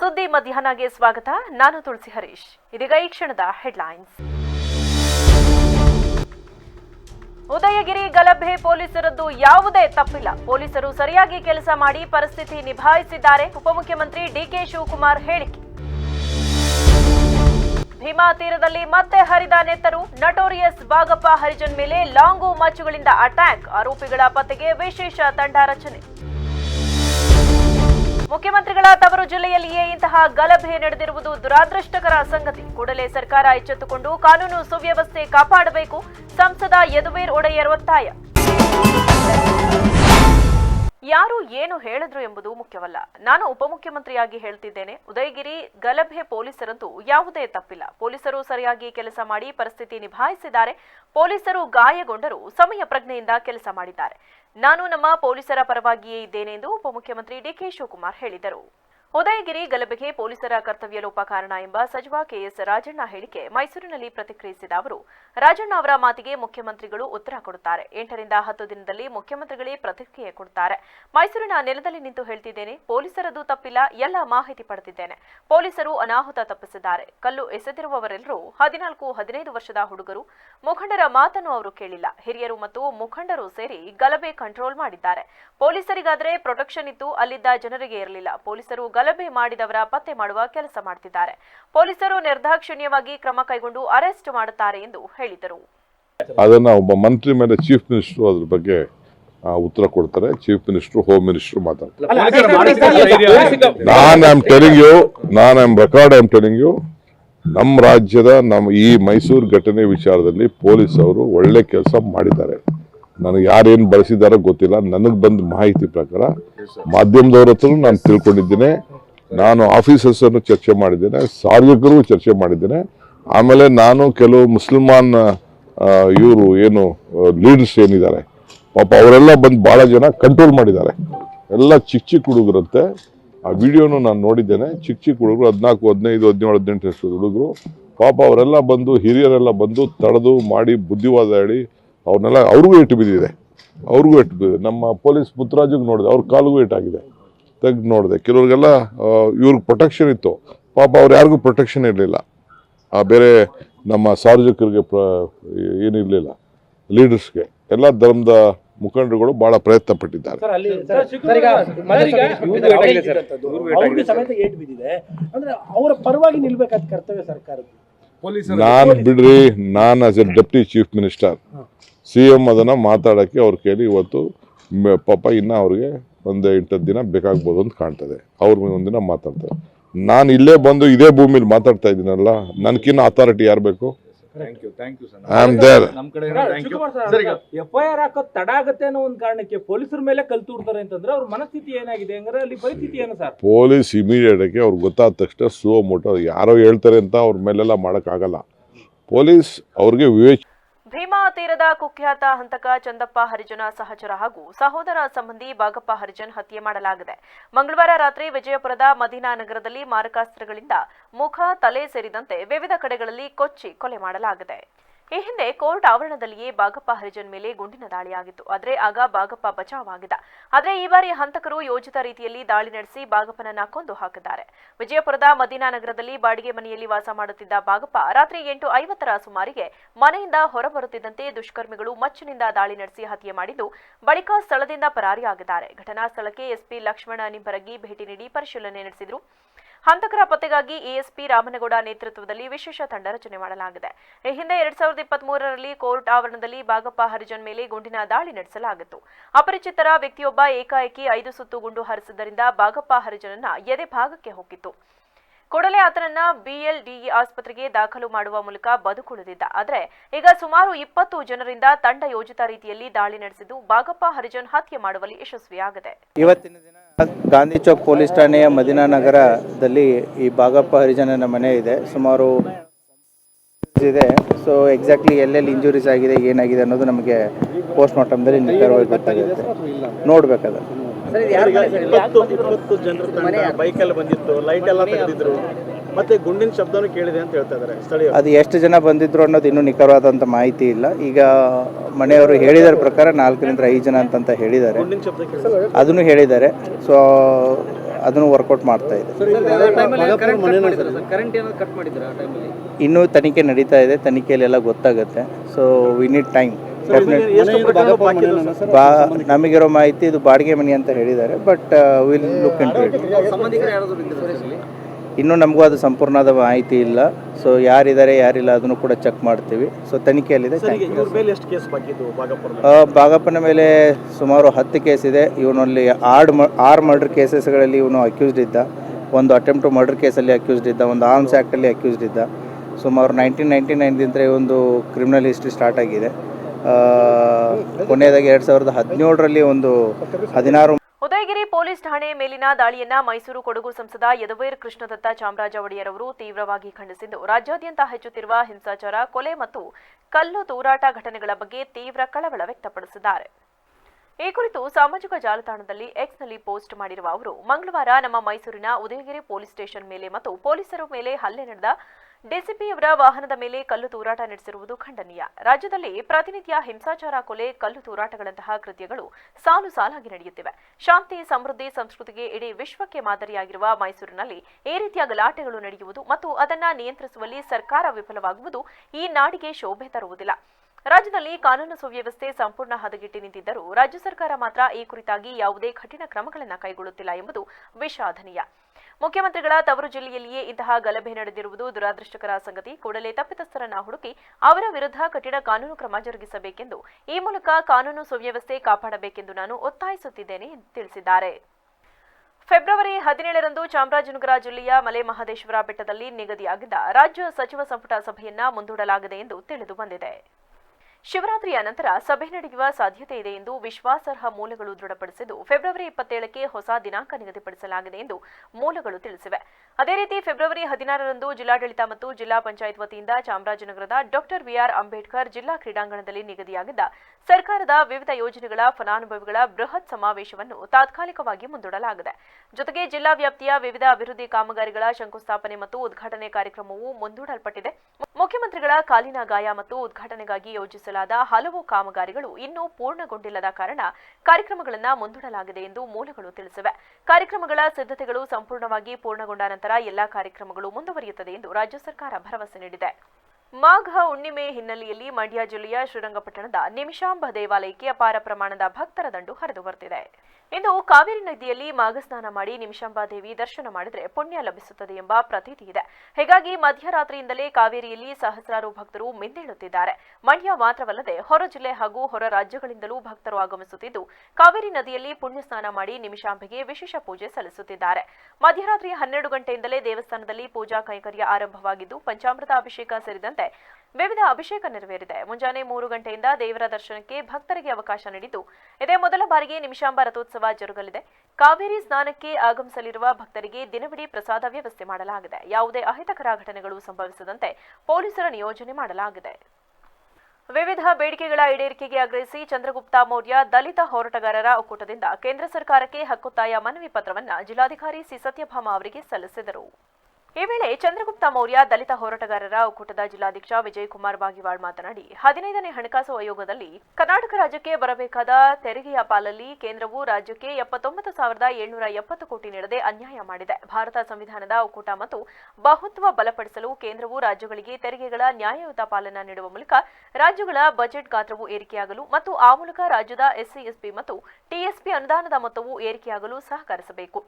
ಸುದ್ದಿ ಮಧ್ಯಾಹ್ನಗೆ ಸ್ವಾಗತ. ನಾನು ತುಳಸಿ ಹರೀಶ್. ಇದೀಗ ಈ ಕ್ಷಣದ ಹೆಡ್ಲೈನ್ಸ್. ಉದಯಗಿರಿ ಗಲಭೆ ಪೊಲೀಸರದ್ದು ಯಾವುದೇ ತಪ್ಪಿಲ್ಲ. ಪೊಲೀಸರು ಸರಿಯಾಗಿ ಕೆಲಸ ಮಾಡಿ ಪರಿಸ್ಥಿತಿ ನಿಭಾಯಿಸಿದ್ದಾರೆ. ಉಪಮುಖ್ಯಮಂತ್ರಿ ಡಿಕೆ ಶಿವಕುಮಾರ್ ಹೇಳಿಕೆ. ಭೀಮಾ ತೀರದಲ್ಲಿ ಮತ್ತೆ ಹರಿದ ನೆತ್ತರು. ನಟೋರಿಯಸ್ ಬಾಗಪ್ಪ ಹರಿಜನ್ ಮೇಲೆ ಲಾಂಗು ಮಚ್ಚುಗಳಿಂದ ಅಟ್ಯಾಕ್. ಆರೋಪಿಗಳ ಪತ್ತೆಗೆ ವಿಶೇಷ ತಂಡ ರಚನೆ. ಮುಖ್ಯಮಂತ್ರಿಗಳ ತವರು ಜಿಲ್ಲೆಯಲ್ಲಿಯೇ ಇಂತಹ ಗಲಭೆ ನಡೆದಿರುವುದು ದುರಾದೃಷ್ಟಕರ ಸಂಗತಿ. ಕೂಡಲೇ ಸರ್ಕಾರ ಎಚ್ಚೆತ್ತುಕೊಂಡು ಕಾನೂನು ಸುವ್ಯವಸ್ಥೆ ಕಾಪಾಡಬೇಕು. ಸಂಸದ ಯದುವೀರ್ ಒಡೆಯರ್ ಒತ್ತಾಯ. ಯಾರು ಏನು ಹೇಳಿದ್ರು ಎಂಬುದು ಮುಖ್ಯವಲ್ಲ. ನಾನು ಉಪಮುಖ್ಯಮಂತ್ರಿಯಾಗಿ ಹೇಳ್ತಿದ್ದೇನೆ. ಉದಯಗಿರಿ ಗಲಭೆ ಪೊಲೀಸರಂತೂ ಯಾವುದೇ ತಪ್ಪಿಲ್ಲ. ಪೊಲೀಸರು ಸರಿಯಾಗಿ ಕೆಲಸ ಮಾಡಿ ಪರಿಸ್ಥಿತಿ ನಿಭಾಯಿಸಿದ್ದಾರೆ. ಪೊಲೀಸರು ಗಾಯಗೊಂಡರೂ ಸಮಯ ಪ್ರಜ್ಞೆಯಿಂದ ಕೆಲಸ ಮಾಡಿದ್ದಾರೆ. ನಾನು ನಮ್ಮ ಪೊಲೀಸರ ಪರವಾಗಿಯೇ ಇದ್ದೇನೆ ಎಂದು ಉಪಮುಖ್ಯಮಂತ್ರಿ ಡಿಕೆ ಶಿವಕುಮಾರ್ ಹೇಳಿದರು. ಉದಯಗಿರಿ ಗಲಭೆಗೆ ಪೊಲೀಸರ ಕರ್ತವ್ಯ ಲೋಪ ಕಾರಣ ಎಂಬ ಸಚಿವ ಕೆಎಸ್ ರಾಜಣ್ಣ ಹೇಳಿಕೆ ಮೈಸೂರಿನಲ್ಲಿ ಪ್ರತಿಕ್ರಿಯಿಸಿದ ಅವರು, ರಾಜಣ್ಣ ಅವರ ಮಾತಿಗೆ ಮುಖ್ಯಮಂತ್ರಿಗಳು ಉತ್ತರ ಕೊಡುತ್ತಾರೆ. ಎಂಟರಿಂದ ಹತ್ತು ದಿನದಲ್ಲಿ ಮುಖ್ಯಮಂತ್ರಿಗಳೇ ಪ್ರತಿಕ್ರಿಯೆ ಕೊಡುತ್ತಾರೆ ಮೈಸೂರಿನ ನೆಲದಲ್ಲಿ ನಿಂತು ಹೇಳ್ತಿದ್ದೇನೆ ಪೊಲೀಸರದು ತಪ್ಪಿಲ್ಲ, ಎಲ್ಲ ಮಾಹಿತಿ ಪಡೆದಿದ್ದೇನೆ. ಪೊಲೀಸರು ಅನಾಹುತ ತಪ್ಪಿಸಿದ್ದಾರೆ. ಕಲ್ಲು ಎಸೆದಿರುವವರೆಲ್ಲರೂ ಹದಿನಾಲ್ಕು, ಹದಿನೈದು ವರ್ಷದ ಹುಡುಗರು, ಮುಖಂಡರ ಮಾತನ್ನು ಅವರು ಕೇಳಿಲ್ಲ. ಹಿರಿಯರು ಮತ್ತು ಮುಖಂಡರು ಸೇರಿ ಗಲಭೆ ಕಂಟ್ರೋಲ್ ಮಾಡಿದ್ದಾರೆ. ಪೊಲೀಸರಿಗಾದ್ರೆ ಪ್ರೊಟೆಕ್ಷನ್ ಇತ್ತು, ಅಲ್ಲಿದ್ದ ಜನರಿಗೆ ಇರಲಿಲ್ಲ. ಪೊಲೀಸರು ಮಾಡಿದವರ ಪತ್ತೆ ಮಾಡುವ ಕೆಲಸ ಮಾಡ್ತಿದ್ದಾರೆ. ಪೊಲೀಸರು ನಿರ್ದಾಕ್ಷಿಣ್ಯವಾಗಿ ಕ್ರಮ ಕೈಗೊಂಡು ಅರೆಸ್ಟ್ ಮಾಡುತ್ತಾರೆ ಎಂದು ಹೇಳಿದರು. ಅದನ್ನ ಒಬ್ಬ ಮಂತ್ರಿ ಮೇಲೆ ಚೀಫ್ ಮಿನಿಸ್ಟರ್ ಅದ್ರ ಬಗ್ಗೆ ಉತ್ತರ ಕೊಡ್ತಾರೆ. ಚೀಫ್ ಮಿನಿಸ್ಟರ್ ಹೋಮ್ ಮಿನಿಸ್ಟರ್ ಮಾತಾಡ್ತಾರೆ. ನಾನ್ am telling you non am record am telling you ನಮ್ಮ ರಾಜ್ಯದ ನಮ್ಮ ಈ ಮೈಸೂರು ಘಟನೆ ವಿಚಾರದಲ್ಲಿ ಪೊಲೀಸ್ ಅವರು ಒಳ್ಳೆ ಕೆಲಸ ಮಾಡಿದ್ದಾರೆ. ನನಗೆ ಯಾರೇನು ಬಳಸಿದಾರೋ ಗೊತ್ತಿಲ್ಲ. ನನಗೆ ಬಂದ ಮಾಹಿತಿ ಪ್ರಕಾರ ಮಾಧ್ಯಮದವ್ರ ಹತ್ರ ನಾನು ತಿಳ್ಕೊಂಡಿದ್ದೇನೆ. ನಾನು ಆಫೀಸರ್ಸನ್ನು ಚರ್ಚೆ ಮಾಡಿದ್ದೇನೆ, ಸಾರ್ವಜನಿಕರು ಚರ್ಚೆ ಮಾಡಿದ್ದೇನೆ. ಆಮೇಲೆ ನಾನು ಕೆಲವು ಮುಸಲ್ಮಾನ್ ಇವರು ಏನು ಲೀಡರ್ಸ್ ಏನಿದ್ದಾರೆ, ಪಾಪ ಅವರೆಲ್ಲ ಬಂದು ಬಹಳ ಜನ ಕಂಟ್ರೋಲ್ ಮಾಡಿದ್ದಾರೆ. ಎಲ್ಲ ಚಿಕ್ಕ ಚಿಕ್ಕ ಹುಡುಗರಂತೆ. ಆ ವಿಡಿಯೋನು ನಾನು ನೋಡಿದ್ದೇನೆ ಚಿಕ್ಕ ಚಿಕ್ಕ ಹುಡುಗರು, ಹದಿನಾಲ್ಕು, ಹದಿನೈದು, ಹದಿನೇಳು, ಹದಿನೆಂಟು ವರ್ಷದ ಹುಡುಗರು. ಪಾಪ ಅವರೆಲ್ಲ ಬಂದು, ಹಿರಿಯರೆಲ್ಲ ಬಂದು ತಡೆದು ಮಾಡಿ ಬುದ್ಧಿವಾದ ಹೇಳಿ ಅವ್ರನ್ನೆಲ್ಲ, ಅವ್ರಿಗೂ ಏಟು ಬಿದ್ದಿದೆ ಅವ್ರಿಗೂ ಏಟು ಬಿದ್ದಿದೆ ನಮ್ಮ ಪೊಲೀಸ್ ಪುತ್ರಾಜಿಗೆ ನೋಡಿದೆ, ಅವ್ರ ಕಾಲಿಗೂ ಏಟಾಗಿದೆ. ತೆಗ್ದು ನೋಡಿದೆ. ಕೆಲವ್ರಿಗೆಲ್ಲ ಇವ್ರಿಗೆ ಪ್ರೊಟೆಕ್ಷನ್ ಇತ್ತು. ಪಾಪ ಅವ್ರು ಯಾರಿಗೂ ಪ್ರೊಟೆಕ್ಷನ್ ಇರಲಿಲ್ಲ. ಆ ಬೇರೆ ನಮ್ಮ ಸಾರ್ವಜನಿಕರಿಗೆ ಪ್ರ ಏನಿರಲಿಲ್ಲ. ಲೀಡರ್ಸ್ಗೆ ಎಲ್ಲ ಧರ್ಮದ ಮುಖಂಡರುಗಳು ಬಹಳ ಪ್ರಯತ್ನ ಪಟ್ಟಿದ್ದಾರೆ. ನಾನು ಬಿಡ್ರಿ ನಾನು as a deputy chief minister C M ಅದನ್ನ ಮಾತಾಡೋಕ್ಕೆ ಅವ್ರ ಕೇಳಿ ಇವತ್ತು ಮ- ಪಾಪ ಇನ್ನ ಅವ್ರಿಗೆ ಒಂದು ಎಂಟತ್ತು ದಿನ ಬೇಕಾಗ್ಬೋದು ಅಂತ ಕಾಣ್ತದೆ. ಅವ್ರ ಒಂದಿನ ಮಾತಾಡ್ತಾರೆ. ನಾನು ಇಲ್ಲೇ ಬಂದು ಇದೇ ಭೂಮಿಲಿ ಮಾತಾಡ್ತಾ ಇದ್ದೀನಲ್ಲ ನನ್ಕಿನ್ನ ಅಥಾರಿಟಿ ಯಾರು ಬೇಕು? Thank you thank you sir I am there ನಮ್ಮ ಥ್ಯಾಂಕ್ ಯು ಸರ್, ಸರ್ ಈಗ ಎಫ್ ಐ ಆರ್ ಹಾಕೋದ್ ತಡ ಆಗತ್ತೆ ಅನ್ನೋ ಒಂದು ಕಾರಣಕ್ಕೆ ಪೊಲೀಸರ ಮೇಲೆ ಕಲ್ತೂರ್ತಾರೆ ಅಂತಂದ್ರೆ ಅವ್ರ ಮನಸ್ಥಿತಿ ಏನಾಗಿದೆ? ಹಂಗಾರೆ ಅಲ್ಲಿ ಪರಿಸ್ಥಿತಿ ಏನು ಸರ್? ಪೊಲೀಸ್ ಇಮಿಡಿಯೇಟ್ ಆಗಿ ಅವ್ರಿಗೆ ಗೊತ್ತಾದ ತಕ್ಷಣ ಸೋ ಮೋಟೋ ಯಾರೋ ಹೇಳ್ತಾರೆ ಅಂತ ಅವ್ರ ಮೇಲೆಲ್ಲ ಮಾಡೋಕ್ಕಾಗಲ್ಲ. ಪೊಲೀಸ್ ಅವ್ರಿಗೆ ವಿವೇಚ ಭೀಮಾ ತೀರದ ಕುಖ್ಯಾತ ಹಂತಕ ಚಂದಪ್ಪ ಹರಿಜನ ಸಹಚರ ಹಾಗೂ ಸಹೋದರ ಸಂಬಂಧಿ ಬಾಗಪ್ಪ ಹರಿಜನ್ ಹತ್ಯೆ ಮಾಡಲಾಗಿದೆ. ಮಂಗಳವಾರ ರಾತ್ರಿ ವಿಜಯಪುರದ ಮದೀನಾ ನಗರದಲ್ಲಿ ಮಾರಕಾಸ್ತ್ರಗಳಿಂದ ಮುಖ, ತಲೆ ಸೇರಿದಂತೆ ವಿವಿಧ ಕಡೆಗಳಲ್ಲಿ ಕೊಚ್ಚಿ ಕೊಲೆ ಮಾಡಲಾಗಿದೆ. ಈ ಹಿಂದೆ ಕೋರ್ಟ್ ಆವರಣದಲ್ಲಿಯೇ ಬಾಗಪ್ಪ ಹರಿಜನ್ ಮೇಲೆ ಗುಂಡಿನ ದಾಳಿಯಾಗಿತ್ತು. ಆದರೆ ಆಗ ಬಾಗಪ್ಪ ಬಚಾವಾಗಿದ್ದ. ಆದರೆ ಈ ಬಾರಿ ಹಂತಕರು ಯೋಜಿತ ರೀತಿಯಲ್ಲಿ ದಾಳಿ ನಡೆಸಿ ಬಾಗಪ್ಪನನ್ನ ಕೊಂದು ಹಾಕಿದ್ದಾರೆ. ವಿಜಯಪುರದ ಮದೀನಾ ನಗರದಲ್ಲಿ ಬಾಡಿಗೆ ಮನೆಯಲ್ಲಿ ವಾಸ ಮಾಡುತ್ತಿದ್ದ ಬಾಗಪ್ಪ ರಾತ್ರಿ ಎಂಟು ಐವತ್ತರ ಸುಮಾರಿಗೆ ಮನೆಯಿಂದ ಹೊರಬರುತ್ತಿದ್ದಂತೆ ದುಷ್ಕರ್ಮಿಗಳು ಮಚ್ಚಿನಿಂದ ದಾಳಿ ನಡೆಸಿ ಹತ್ಯೆ ಮಾಡಿದ್ದು, ಬಳಿಕ ಸ್ಥಳದಿಂದ ಪರಾರಿಯಾಗಿದ್ದಾರೆ. ಘಟನಾ ಸ್ಥಳಕ್ಕೆ ಎಸ್ಪಿ ಲಕ್ಷ್ಮಣ ನಿಂಬರಗಿ ಭೇಟಿ ನೀಡಿ ಪರಿಶೀಲನೆ ನಡೆಸಿದರು. ಹಂತಕರ ಪತ್ತೆಗಾಗಿ ಎಎಸ್ಪಿ ರಾಮನಗೌಡ ನೇತೃತ್ವದಲ್ಲಿ ವಿಶೇಷ ತಂಡ ರಚನೆ ಮಾಡಲಾಗಿದೆ. ಈ ಹಿಂದೆ ಎರಡ್ ಸಾವಿರದ ಇಪ್ಪತ್ತ್ ಮೂರರಲ್ಲಿ ಕೋರ್ಟ್ ಆವರಣದಲ್ಲಿ ಬಾಗಪ್ಪ ಹರಿಜನ್ ಮೇಲೆ ಗುಂಡಿನ ದಾಳಿ ನಡೆಸಲಾಗಿತ್ತು. ಅಪರಿಚಿತರ ವ್ಯಕ್ತಿಯೊಬ್ಬ ಏಕಾಏಕಿ ಐದು ಸುತ್ತು ಗುಂಡು ಹಾರಿಸಿದ್ದರಿಂದ ಬಾಗಪ್ಪ ಹರಿಜನನ್ನ ಎದೆ ಭಾಗಕ್ಕೆ ಹೋಗಿತ್ತು ಕೂಡಲೇ ಆತನನ್ನ ಬಿಎಲ್ಡಿಇ ಆಸ್ಪತ್ರೆಗೆ ದಾಖಲು ಮಾಡುವ ಮೂಲಕ ಬದುಕುಳಿದಿದ್ದ. ಆದರೆ ಈಗ ಸುಮಾರು ಇಪ್ಪತ್ತು ಜನರಿಂದ ತಂಡ ಯೋಜಿತ ರೀತಿಯಲ್ಲಿ ದಾಳಿ ನಡೆಸಿದ್ದು ಬಾಗಪ್ಪ ಹರಿಜನ್ ಹತ್ಯೆ ಮಾಡುವಲ್ಲಿ ಯಶಸ್ವಿಯಾಗಿದೆ. ಇವತ್ತಿನ ಗಾಂಧಿ ಚೌಕ್ ಪೊಲೀಸ್ ಠಾಣೆಯ ಮದಿನಾ ನಗರದಲ್ಲಿ ಈ ಬಾಗಪ್ಪ ಹರಿಜನನ ಮನೆ ಇದೆ. ಸುಮಾರು ಇದೆ. ಸೊ ಎಕ್ಸಾಕ್ಟ್ಲಿ ಎಲ್ಲೆಲ್ಲಿ ಇಂಜುರೀಸ್ ಆಗಿದೆ ಏನಾಗಿದೆ ಅನ್ನೋದು ನಮಗೆ ಪೋಸ್ಟ್ ಮಾರ್ಟಮ್ದಲ್ಲಿ ನಿಖರವಾಗಿ ಗೊತ್ತಾಗುತ್ತೆ. ನೋಡ್ಬೇಕದ. ಇಪ್ಪತ್ತು ಇಪ್ಪತ್ತು ಜನರ ತಂಡ ಬೈಕಲ್ಲಿ ಬಂದಿತ್ತು ಲೈಟ್ ಎಲ್ಲ ತೆಗೆದಿದ್ರು. ಮತ್ತೆ ಗುಂಡಿನ ಶಬ್ದನೂ ಕೇಳಿದೆ ಅಂತ ಹೇಳ್ತಾ ಇದ್ದಾರೆ ಸ್ಥಳೀಯ ಅದು ಎಷ್ಟು ಜನ ಬಂದಿದ್ರು ಅನ್ನೋದು ಇನ್ನೂ ನಿಖರವಾದಂಥ ಮಾಹಿತಿ ಇಲ್ಲ. ಈಗ ಮನೆಯವರು ಹೇಳಿದ ಪ್ರಕಾರ ನಾಲ್ಕರಿಂದ ಐದು ಜನ ಅಂತಂತ ಹೇಳಿದ್ದಾರೆ. ಗುಂಡಿನ ಶಬ್ದ ಕೇಳಿದೆ. ಅದನ್ನು ಹೇಳಿದ್ದಾರೆ. ಸೊ ಅದನ್ನು ವರ್ಕೌಟ್ ಮಾಡ್ತಾ ಇದೆ. ಕರೆಂಟ್ ಏನಾದ್ರು ಕಟ್ ಮಾಡಿದ್ರ ಆ ಟೈಮಲ್ಲಿ ಇನ್ನೂ ತನಿಖೆ ನಡೀತಾ ಇದೆ. ತನಿಖೆಯಲ್ಲೆಲ್ಲ ಗೊತ್ತಾಗುತ್ತೆ. ಸೊ ವಿ ನೀಡ್ ಟೈಮ್ ಬಾ ನಮಗಿರೋ ಮಾಹಿತಿ ಇದು ಬಾಡಿಗೆ ಮನೆ ಅಂತ ಹೇಳಿದ್ದಾರೆ. But will look in it ಇನ್ನೂ ನಮಗೂ ಅದು ಸಂಪೂರ್ಣವಾದ ಮಾಹಿತಿ ಇಲ್ಲ. ಸೊ ಯಾರಿದ್ದಾರೆ ಯಾರಿಲ್ಲ ಅದನ್ನು ಕೂಡ ಚೆಕ್ ಮಾಡ್ತೀವಿ. ಸೊ ತನಿಖೆಯಲ್ಲಿದೆ ಬಾಗಪ್ಪನ ಮೇಲೆ ಸುಮಾರು ಹತ್ತು ಕೇಸ್ ಇದೆ. ಇವನಲ್ಲಿ ಆರ್ಡ್ ಮ ಆರು ಮರ್ಡರ್ ಕೇಸಸ್ಗಳಲ್ಲಿ ಇವನು ಅಕ್ಯೂಸ್ಡ್ ಇದ್ದ. ಒಂದು ಅಟೆಂಪ್ಟ್ ಮರ್ಡರ್ ಕೇಸಲ್ಲಿ ಅಕ್ಯೂಸ್ಡ್ ಇದ್ದ. ಒಂದು ಆರ್ಮ್ಸ್ ಆ್ಯಕ್ಟಲ್ಲಿ ಅಕ್ಯೂಸ್ಡ್ ಇದ್ದ. ಸುಮಾರು ನೈನ್ಟೀನ್ ನೈಂಟಿ ನೈನ್ದಿಂದ ಒಂದು ಕ್ರಿಮಿನಲ್ ಹಿಸ್ಟ್ರಿ ಸ್ಟಾರ್ಟ್ ಆಗಿದೆ ಕೊನೆಯದಾಗಿ ಎರಡು ಸಾವಿರದ ಹದಿನೇಳರಲ್ಲಿ ಒಂದು ಹದಿನಾರು ಉದಯಗಿರಿ ಪೊಲೀಸ್ ಠಾಣೆ ಮೇಲಿನ ದಾಳಿಯನ್ನ ಮೈಸೂರು ಕೊಡಗು ಸಂಸದ ಯದುವೀರ್ ಕೃಷ್ಣದತ್ತ ಚಾಮರಾಜ ಒಡೆಯರ್ ಅವರು ತೀವ್ರವಾಗಿ ಖಂಡಿಸಿದ್ದು. ರಾಜ್ಯಾದ್ಯಂತ ಹೆಚ್ಚುತ್ತಿರುವ ಹಿಂಸಾಚಾರ, ಕೊಲೆ ಮತ್ತು ಕಲ್ಲು ತೂರಾಟ ಘಟನೆಗಳ ಬಗ್ಗೆ ತೀವ್ರ ಕಳವಳ ವ್ಯಕ್ತಪಡಿಸಿದ್ದಾರೆ. ಈ ಕುರಿತು ಸಾಮಾಜಿಕ ಜಾಲತಾಣದಲ್ಲಿ ಎಕ್ಸ್ನಲ್ಲಿ ಪೋಸ್ಟ್ ಮಾಡಿರುವ ಅವರು, ಮಂಗಳವಾರ ನಮ್ಮ ಮೈಸೂರಿನ ಉದಯಗಿರಿ ಪೊಲೀಸ್ ಸ್ಟೇಷನ್ ಮೇಲೆ ಮತ್ತು ಪೊಲೀಸರ ಮೇಲೆ ಹಲ್ಲೆ ನಡೆದ ಡಿಸಿಪಿಯವರ ವಾಹನದ ಮೇಲೆ ಕಲ್ಲು ತೂರಾಟ ನಡೆಸಿರುವುದು ಖಂಡನೀಯ. ರಾಜ್ಯದಲ್ಲಿ ಪ್ರತಿನಿತ್ಯ ಹಿಂಸಾಚಾರ, ಕೊಲೆ, ಕಲ್ಲು ತೂರಾಟಗಳಂತಹ ಕೃತ್ಯಗಳು ಸಾಲು ಸಾಲಾಗಿ ನಡೆಯುತ್ತಿವೆ. ಶಾಂತಿ, ಸಮೃದ್ಧಿ, ಸಂಸ್ಕೃತಿಗೆ ಇಡೀ ವಿಶ್ವಕ್ಕೆ ಮಾದರಿಯಾಗಿರುವ ಮೈಸೂರಿನಲ್ಲಿ ಈ ರೀತಿಯ ಗಲಾಟೆಗಳು ನಡೆಯುವುದು ಮತ್ತು ಅದನ್ನು ನಿಯಂತ್ರಿಸುವಲ್ಲಿ ಸರ್ಕಾರ ವಿಫಲವಾಗುವುದು ಈ ನಾಡಿಗೆ ಶೋಭೆ ತರುವುದಿಲ್ಲ. ರಾಜ್ಯದಲ್ಲಿ ಕಾನೂನು ಸುವ್ಯವಸ್ಥೆ ಸಂಪೂರ್ಣ ಹದಗೆಟ್ಟಿ ನಿಂತಿದ್ದರೂ ರಾಜ್ಯ ಸರ್ಕಾರ ಮಾತ್ರ ಈ ಕುರಿತಾಗಿ ಯಾವುದೇ ಕಠಿಣ ಕ್ರಮಗಳನ್ನು ಕೈಗೊಳ್ಳುತ್ತಿಲ್ಲ ಎಂಬುದು ವಿಷಾದನೀಯ. ಮುಖ್ಯಮಂತ್ರಿಗಳ ತವರು ಜಿಲ್ಲೆಯಲ್ಲಿಯೇ ಇಂತಹ ಗಲಭೆ ನಡೆದಿರುವುದು ದುರಾದೃಷ್ಟಕರ ಸಂಗತಿ. ಕೂಡಲೇ ತಪ್ಪಿತಸ್ಥರನ್ನ ಹುಡುಕಿ ಅವರ ವಿರುದ್ಧ ಕಠಿಣ ಕಾನೂನು ಕ್ರಮ ಜರುಗಿಸಬೇಕೆಂದು, ಈ ಮೂಲಕ ಕಾನೂನು ಸುವ್ಯವಸ್ಥೆ ಕಾಪಾಡಬೇಕೆಂದು ನಾನು ಒತ್ತಾಯಿಸುತ್ತಿದ್ದೇನೆ ಎಂದು ತಿಳಿಸಿದ್ದಾರೆ. ಫೆಬ್ರವರಿ ಹದಿನೇಳರಂದು ಚಾಮರಾಜನಗರ ಜಿಲ್ಲೆಯ ಮಲೆ ಮಹದೇಶ್ವರ ಬೆಟ್ಟದಲ್ಲಿ ನಿಗದಿಯಾಗಿದ್ದ ರಾಜ್ಯ ಸಚಿವ ಸಂಪುಟ ಸಭೆಯನ್ನ ಮುಂದೂಡಲಾಗಿದೆ ಎಂದು ತಿಳಿದು ಬಂದಿದೆ. ಶಿವರಾತ್ರಿಯ ನಂತರ ಸಭೆ ನಡೆಯುವ ಸಾಧ್ಯತೆ ಇದೆ ಎಂದು ವಿಶ್ವಾಸಾರ್ಹ ಮೂಲಗಳು ದೃಢಪಡಿಸಿದ್ದು, ಫೆಬ್ರವರಿ ಇಪ್ಪತ್ತೇಳಕ್ಕೆ ಹೊಸ ದಿನಾಂಕ ನಿಗದಿಪಡಿಸಲಾಗಿದೆ ಎಂದು ಮೂಲಗಳು ತಿಳಿಸಿವೆ. ಅದೇ ರೀತಿ ಫೆಬ್ರವರಿ ಹದಿನಾರರಂದು ಜಿಲ್ಲಾಡಳಿತ ಮತ್ತು ಜಿಲ್ಲಾ ಪಂಚಾಯತ್ ವತಿಯಿಂದ ಚಾಮರಾಜನಗರದ ಡಾಕ್ಟರ್ ವಿಆರ್ ಅಂಬೇಡ್ಕರ್ ಜಿಲ್ಲಾ ಕ್ರೀಡಾಂಗಣದಲ್ಲಿ ನಿಗದಿಯಾಗಿದ್ದ ಸರ್ಕಾರದ ವಿವಿಧ ಯೋಜನೆಗಳ ಫಲಾನುಭವಿಗಳ ಬೃಹತ್ ಸಮಾವೇಶವನ್ನು ತಾತ್ಕಾಲಿಕವಾಗಿ ಮುಂದೂಡಲಾಗಿದೆ. ಜೊತೆಗೆ ಜಿಲ್ಲಾ ವ್ಯಾಪ್ತಿಯ ವಿವಿಧ ಅಭಿವೃದ್ಧಿ ಕಾಮಗಾರಿಗಳ ಶಂಕುಸ್ಥಾಪನೆ ಮತ್ತು ಉದ್ಘಾಟನೆ ಕಾರ್ಯಕ್ರಮವು ಮುಂದೂಡಲ್ಪಟ್ಟಿದೆ. ಮುಖ್ಯಮಂತ್ರಿಗಳ ಕಾಲಿನ ಗಾಯ ಮತ್ತು ಉದ್ಘಾಟನೆಗಾಗಿ ಯೋಜಿಸಲಾದ ಹಲವು ಕಾಮಗಾರಿಗಳು ಇನ್ನೂ ಪೂರ್ಣಗೊಂಡಿಲ್ಲದ ಕಾರಣ ಕಾರ್ಯಕ್ರಮಗಳನ್ನು ಮುಂದೂಡಲಾಗಿದೆ ಎಂದು ಮೂಲಗಳು ತಿಳಿಸಿವೆ. ಕಾರ್ಯಕ್ರಮಗಳ ಸಿದ್ಧತೆಗಳು ಸಂಪೂರ್ಣವಾಗಿ ಪೂರ್ಣಗೊಂಡ ನಂತರ ಎಲ್ಲಾ ಕಾರ್ಯಕ್ರಮಗಳು ಮುಂದುವರಿಯುತ್ತದೆ ಎಂದು ರಾಜ್ಯ ಸರ್ಕಾರ ಭರವಸೆ ನೀಡಿದೆ. ಮಾಘ ಹುಣ್ಣಿಮೆ ಹಿನ್ನೆಲೆಯಲ್ಲಿ ಮಂಡ್ಯ ಜಿಲ್ಲೆಯ ಶ್ರೀರಂಗಪಟ್ಟಣದ ನಿಮಿಷಾಂಬ ದೇವಾಲಯಕ್ಕೆ ಅಪಾರ ಪ್ರಮಾಣದ ಭಕ್ತರ ದಂಡು ಹರಿದು ಬರ್ತಿದೆ. ಇಂದು ಕಾವೇರಿ ನದಿಯಲ್ಲಿ ಮಾಘಸ್ನಾನ ಮಾಡಿ ನಿಮಿಷಾಂಬಾದೇವಿ ದರ್ಶನ ಮಾಡಿದರೆ ಪುಣ್ಯ ಲಭಿಸುತ್ತದೆ ಎಂಬ ಪ್ರತೀತಿ ಇದೆ. ಹೀಗಾಗಿ ಮಧ್ಯರಾತ್ರಿಯಿಂದಲೇ ಕಾವೇರಿಯಲ್ಲಿ ಸಹಸ್ರಾರು ಭಕ್ತರು ಮಿಂದೇಳುತ್ತಿದ್ದಾರೆ. ಮಂಡ್ಯ ಮಾತ್ರವಲ್ಲದೆ ಹೊರ ಜಿಲ್ಲೆ ಹಾಗೂ ಹೊರ ರಾಜ್ಯಗಳಿಂದಲೂ ಭಕ್ತರು ಆಗಮಿಸುತ್ತಿದ್ದು, ಕಾವೇರಿ ನದಿಯಲ್ಲಿ ಪುಣ್ಯ ಸ್ನಾನ ಮಾಡಿ ನಿಮಿಷಾಂಬೆಗೆ ವಿಶೇಷ ಪೂಜೆ ಸಲ್ಲಿಸುತ್ತಿದ್ದಾರೆ. ಮಧ್ಯರಾತ್ರಿ ಹನ್ನೆರಡು ಗಂಟೆಯಿಂದಲೇ ದೇವಸ್ಥಾನದಲ್ಲಿ ಪೂಜಾ ಕೈಂಕರ್ಯ ಆರಂಭವಾಗಿದ್ದು ಪಂಚಾಮೃತ ಅಭಿಷೇಕ ಸೇರಿದಂತೆ ವಿವಿಧ ಅಭಿಷೇಕ ನೆರವೇರಿದೆ. ಮುಂಜಾನೆ ಮೂರು ಗಂಟೆಯಿಂದ ದೇವರ ದರ್ಶನಕ್ಕೆ ಭಕ್ತರಿಗೆ ಅವಕಾಶ ನೀಡಿದ್ದು ಇದೇ ಮೊದಲ ಬಾರಿಗೆ ನಿಮಿಷಾಂಬ ರಥೋತ್ಸವ ಜರುಗಲಿದೆ. ಕಾವೇರಿ ಸ್ನಾನಕ್ಕೆ ಆಗಮಿಸಲಿರುವ ಭಕ್ತರಿಗೆ ದಿನವಿಡೀ ಪ್ರಸಾದ ವ್ಯವಸ್ಥೆ ಮಾಡಲಾಗಿದೆ. ಯಾವುದೇ ಅಹಿತಕರ ಘಟನೆಗಳು ಸಂಭವಿಸದಂತೆ ಪೊಲೀಸರ ನಿಯೋಜನೆ ಮಾಡಲಾಗಿದೆ. ವಿವಿಧ ಬೇಡಿಕೆಗಳ ಈಡೇರಿಕೆಗೆ ಆಗ್ರಹಿಸಿ ಚಂದ್ರಗುಪ್ತ ಮೌರ್ಯ ದಲಿತ ಹೋರಾಟಗಾರರ ಒಕ್ಕೂಟದಿಂದ ಕೇಂದ್ರ ಸರ್ಕಾರಕ್ಕೆ ಹಕ್ಕೊತ್ತಾಯ ಮನವಿ ಪತ್ರವನ್ನು ಜಿಲ್ಲಾಧಿಕಾರಿ ಸಿ. ಸತ್ಯಭಾಮ ಅವರಿಗೆ ಸಲ್ಲಿಸಿದರು. ಈ ವೇಳೆ ಚಂದ್ರಗುಪ್ತ ಮೌರ್ಯ, ದಲಿತ ಹೋರಾಟಗಾರರ ಒಕ್ಕೂಟದ ಜಿಲ್ಲಾಧ್ಯಕ್ಷ ವಿಜಯಕುಮಾರ್ ಬಾಗಿವಾಳ್ ಮಾತನಾಡಿ, ಹದಿನೈದನೇ ಹಣಕಾಸು ಆಯೋಗದಲ್ಲಿ ಕರ್ನಾಟಕ ರಾಜ್ಯಕ್ಕೆ ಬರಬೇಕಾದ ತೆರಿಗೆಯ ಪಾಲಲ್ಲಿ ಕೇಂದ್ರವು ರಾಜ್ಯಕ್ಕೆ ಎಪ್ಪತ್ತೊಂಬತ್ತು ಸಾವಿರದ ಏಳ್ನೂರ ಎಪ್ಪತ್ತು ಕೋಟಿ ನೀಡದೆ ಅನ್ಯಾಯ ಮಾಡಿದೆ. ಭಾರತ ಸಂವಿಧಾನದ ಒಕ್ಕೂಟ ಮತ್ತು ಬಹುತ್ವ ಬಲಪಡಿಸಲು ಕೇಂದ್ರವು ರಾಜ್ಯಗಳಿಗೆ ತೆರಿಗೆಗಳ ನ್ಯಾಯಯುತ ಪಾಲನ್ನು ನೀಡುವ ಮೂಲಕ ರಾಜ್ಯಗಳ ಬಜೆಟ್ ಗಾತ್ರವು ಏರಿಕೆಯಾಗಲು ಮತ್ತು ಆ ಮೂಲಕ ರಾಜ್ಯದ ಎಸ್ಸಿ ಎಸ್ಪಿ ಮತ್ತು ಟಿಎಸ್ಪಿ ಅನುದಾನದ ಮೊತ್ತವು ಏರಿಕೆಯಾಗಲು ಸಹಕರಿಸಬೇಕು.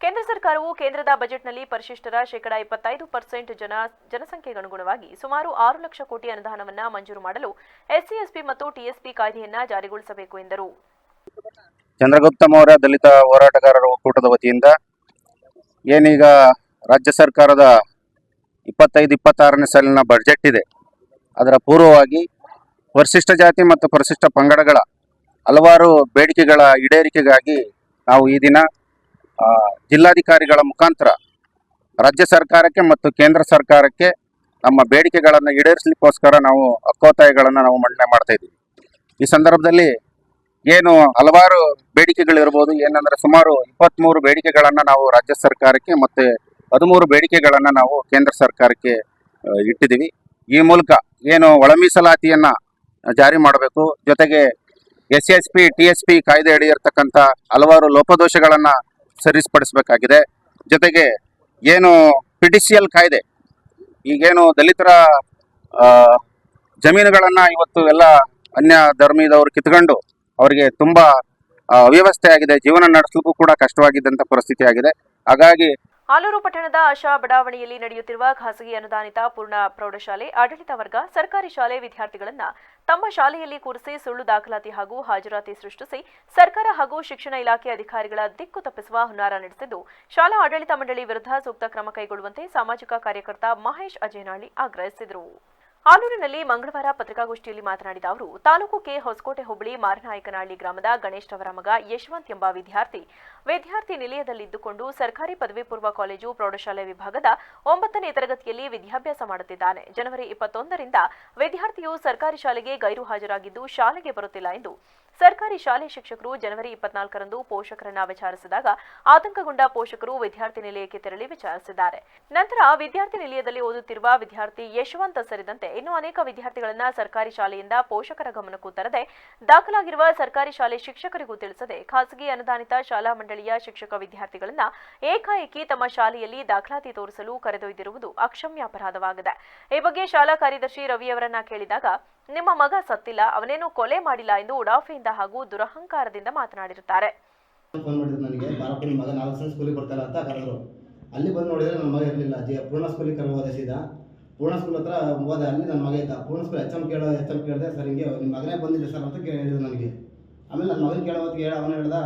ಕೇಂದ್ರ ಸರ್ಕಾರವು ಕೇಂದ್ರದ ಬಜೆಟ್ನಲ್ಲಿ ಪರಿಶಿಷ್ಟರ ಶೇಕಡಾ ಇಪ್ಪತ್ತೈದು ಪರ್ಸೆಂಟ್ ಜನ, ಜನಸಂಖ್ಯೆಗನುಗುಣವಾಗಿ ಸುಮಾರು ಆರು ಲಕ್ಷ ಕೋಟಿ ಅನುದಾನವನ್ನ ಮಂಜೂರು ಮಾಡಲು ಎಸ್ಸಿ ಎಸ್ಪಿ ಮತ್ತು ಟಿಎಸ್ಪಿ ಕಾಯ್ದೆಯನ್ನ ಜಾರಿಗೊಳಿಸಬೇಕು ಎಂದರು. ಚಂದ್ರಗುಪ್ತ ಮೌರ್ಯ ದಲಿತ ಹೋರಾಟಗಾರರ ಒಕ್ಕೂಟದ ವತಿಯಿಂದ ಏನೀಗ ರಾಜ್ಯ ಸರ್ಕಾರದ ಇಪ್ಪತ್ತೈದು, ಇಪ್ಪತ್ತಾರನೇ ಸಾಲಿನ ಬಜೆಟ್ ಇದೆ. ಅದರ ಪೂರ್ವವಾಗಿ ಪರಿಶಿಷ್ಟ ಜಾತಿ ಮತ್ತು ಪರಿಶಿಷ್ಟ ಪಂಗಡಗಳ ಹಲವಾರು ಬೇಡಿಕೆಗಳ ಈಡೇರಿಕೆಗಾಗಿ ನಾವು ಈ ದಿನ ಜಿಲ್ಲಾಧಿಕಾರಿಗಳ ಮುಖಾಂತರ ರಾಜ್ಯ ಸರ್ಕಾರಕ್ಕೆ ಮತ್ತು ಕೇಂದ್ರ ಸರ್ಕಾರಕ್ಕೆ ನಮ್ಮ ಬೇಡಿಕೆಗಳನ್ನು ಈಡೇರಿಸಲಿಕ್ಕೋಸ್ಕರ ನಾವು ಹಕ್ಕೋತ್ತಾಯಗಳನ್ನು ನಾವು ಮಂಡನೆ ಮಾಡ್ತಾ ಇದ್ದೀವಿ. ಈ ಸಂದರ್ಭದಲ್ಲಿ ಏನು ಹಲವಾರು ಬೇಡಿಕೆಗಳಿರ್ಬೋದು, ಏನಂದ್ರೆ ಸುಮಾರು ಇಪ್ಪತ್ತ್ಮೂರು ಬೇಡಿಕೆಗಳನ್ನು ನಾವು ರಾಜ್ಯ ಸರ್ಕಾರಕ್ಕೆ ಮತ್ತು ಹದಿಮೂರು ಬೇಡಿಕೆಗಳನ್ನು ನಾವು ಕೇಂದ್ರ ಸರ್ಕಾರಕ್ಕೆ ಇಟ್ಟಿದ್ದೀವಿ. ಈ ಮೂಲಕ ಏನು ಒಳ ಮೀಸಲಾತಿಯನ್ನು ಜಾರಿ ಮಾಡಬೇಕು, ಜೊತೆಗೆ S S P T S P ಕಾಯ್ದೆ ಅಡಿ ಇರತಕ್ಕಂಥ ಹಲವಾರು ಲೋಪದೋಷಗಳನ್ನು ಸರಿಪಡಿಸಬೇಕಾಗಿದೆ ಜೊತೆಗೆ ಏನು ಪಿ ಕಾಯ್ದೆ, ಈಗೇನು ದಲಿತರ ಜಮೀನುಗಳನ್ನು ಇವತ್ತು ಎಲ್ಲ ಅನ್ಯ ಧರ್ಮೀದವರು ಕಿತ್ಕೊಂಡು ಅವರಿಗೆ ತುಂಬಾ ಅವ್ಯವಸ್ಥೆ ಆಗಿದೆ ಜೀವನ ನಡೆಸಲಿಕ್ಕೂ ಕೂಡ ಕಷ್ಟವಾಗಿದ್ದಂಥ ಪರಿಸ್ಥಿತಿ ಆಗಿದೆ ಹಾಗಾಗಿ ಆಲೂರು ಪಟ್ಟಣದ ಆಶಾ ಬಡಾವಣೆಯಲ್ಲಿ ನಡೆಯುತ್ತಿರುವ ಖಾಸಗಿ ಅನುದಾನಿತ ಪೂರ್ಣ ಪ್ರೌಢಶಾಲೆ, ಆಡಳಿತ ವರ್ಗ, ಸರ್ಕಾರಿ ಶಾಲೆ ವಿದ್ಯಾರ್ಥಿಗಳನ್ನ ತಮ್ಮ ಶಾಲೆಯಲ್ಲಿ ಕೂರಿಸಿ ಸುಳ್ಳು ದಾಖಲಾತಿ ಹಾಗೂ ಹಾಜರಾತಿ ಸೃಷ್ಟಿಸಿ ಸರ್ಕಾರ ಹಾಗೂ ಶಿಕ್ಷಣ ಇಲಾಖೆ ಅಧಿಕಾರಿಗಳ ದಿಕ್ಕು ತಪ್ಪಿಸುವ ಹುನ್ನಾರ ನಡೆಸಿದ್ದು, ಶಾಲಾ ಆಡಳಿತ ಮಂಡಳಿ ವಿರುದ್ಧ ಸೂಕ್ತ ಕ್ರಮ ಕೈಗೊಳ್ಳುವಂತೆ ಸಾಮಾಜಿಕ ಕಾರ್ಯಕರ್ತ ಮಹೇಶ್ ಅಜೇನಾಳಿ ಆಗ್ರಹಿಸಿದರು. ಆಲೂರಿನಲ್ಲಿ ಮಂಗಳವಾರ ಪತ್ರಿಕಾಗೋಷ್ಠಿಯಲ್ಲಿ ಮಾತನಾಡಿದ ಅವರು, ತಾಲೂಕು ಕೆ ಹೊಸಕೋಟೆ ಹುಬ್ಬಳ್ಳಿ ಮಾರನಾಯಕನಹಳ್ಳಿ ಗ್ರಾಮದ ಗಣೇಶ್ ಅವರ ಮಗ ಯಶವಂತ್ ಎಂಬ ವಿದ್ಯಾರ್ಥಿ ವಿದ್ಯಾರ್ಥಿ ನಿಲಯದಲ್ಲಿದ್ದುಕೊಂಡು ಸರ್ಕಾರಿ ಪದವಿ ಪೂರ್ವ ಕಾಲೇಜು ಪ್ರೌಢಶಾಲೆ ವಿಭಾಗದ ಒಂಬತ್ತನೇ ತರಗತಿಯಲ್ಲಿ ವಿದ್ಯಾಭ್ಯಾಸ ಮಾಡುತ್ತಿದ್ದಾನೆ. ಜನವರಿ ಇಪ್ಪತ್ತೊಂದರಿಂದ ವಿದ್ಯಾರ್ಥಿಯು ಸರ್ಕಾರಿ ಶಾಲೆಗೆ ಗೈರು ಹಾಜರಾಗಿದ್ದು ಶಾಲೆಗೆ ಬರುತ್ತಿಲ್ಲ ಎಂದು ಸರ್ಕಾರಿ ಶಾಲೆ ಶಿಕ್ಷಕರು ಜನವರಿ ಇಪ್ಪತ್ನಾಲ್ಕರಂದು ಪೋಷಕರನ್ನ ವಿಚಾರಿಸಿದಾಗ ಆತಂಕಗೊಂಡ ಪೋಷಕರು ವಿದ್ಯಾರ್ಥಿ ನಿಲಯಕ್ಕೆ ತೆರಳಿ ವಿಚಾರಿಸಿದ್ದಾರೆ. ನಂತರ ವಿದ್ಯಾರ್ಥಿ ನಿಲಯದಲ್ಲಿ ಓದುತ್ತಿರುವ ವಿದ್ಯಾರ್ಥಿ ಯಶವಂತ ಸೇರಿದಂತೆ ಇನ್ನು ಅನೇಕ ವಿದ್ಯಾರ್ಥಿಗಳನ್ನ ಸರ್ಕಾರಿ ಶಾಲೆಯಿಂದ ಪೋಷಕರ ಗಮನಕ್ಕೂ ತರದೆ ದಾಖಲಾಗಿರುವ ಸರ್ಕಾರಿ ಶಾಲೆ ಶಿಕ್ಷಕರಿಗೂ ತಿಳಿಸದೆ ಖಾಸಗಿ ಅನುದಾನಿತ ಶಾಲಾ ಮಂಡಳಿಯ ಶಿಕ್ಷಕ ವಿದ್ಯಾರ್ಥಿಗಳನ್ನ ಏಕಾಏಕಿ ತಮ್ಮ ಶಾಲೆಯಲ್ಲಿ ದಾಖಲಾತಿ ತೋರಿಸಲು ಕರೆದೊಯ್ದಿರುವುದು ಅಕ್ಷಮ್ಯ ಅಪರಾಧವಾಗಿದೆ ಈ ಬಗ್ಗೆ ಶಾಲಾ ಕಾರ್ಯದರ್ಶಿ ರವಿಯವರನ್ನ ಕೇಳಿದಾಗ ನಿಮ್ಮ ಮಗ ಸತ್ತಿಲ್ಲ, ಅವನೇನು ಕೊಲೆ ಮಾಡಿಲ್ಲ ಎಂದು ಉಡಾಫೆಯಿಂದ ಹಾಗೂ ದುರಹಂಕಾರದಿಂದ ಮಾತನಾಡಿರುತ್ತಾರೆ. ಫೋನ್ ಮಾಡಿದ್ರು ನನಗೆ ಮಗ ನಾಲ್ಕು ಸ್ಕೂಲಿಗೆ ಬರ್ತಾರ ಅಂತ ಅಲ್ಲಿ ಬಂದು ನೋಡಿದ್ರೆ ನನ್ನ ಮಗ ಇರಲಿಲ್ಲ. ಜಿ, ಪೂರ್ಣ ಸ್ಕೂಲಿಗೆ ಕರೆ ಹೋದ ಸೀದಾ. ಪೂರ್ಣ ಸ್ಕೂಲ್ ಹತ್ರ ಹೋದೆ, ಅಲ್ಲಿ ನನ್ನ ಮಗ ಇದ್ದ. ಪೂರ್ಣ ಸ್ಕೂಲ್ ಎಚ್ ಎಂ ಕೇಳೋ ಎಚ್ ಎಂ ಕೇಳಿದೆ, ಸರ್, ಹಿಂಗೆ ನಿಮ್ಮ ಮಗನೇ ಬಂದಿಲ್ಲ ಸರ್ ಅಂತ ಕೇಳಿದ್ರು ನನಗೆ. ಆಮೇಲೆ ನನ್ನ ಮಗನ ಕೇಳೋ ಹೊತ್ತಿಗೆ ಹೇಳಿ, ಅವನು ಹೇಳ್ದ,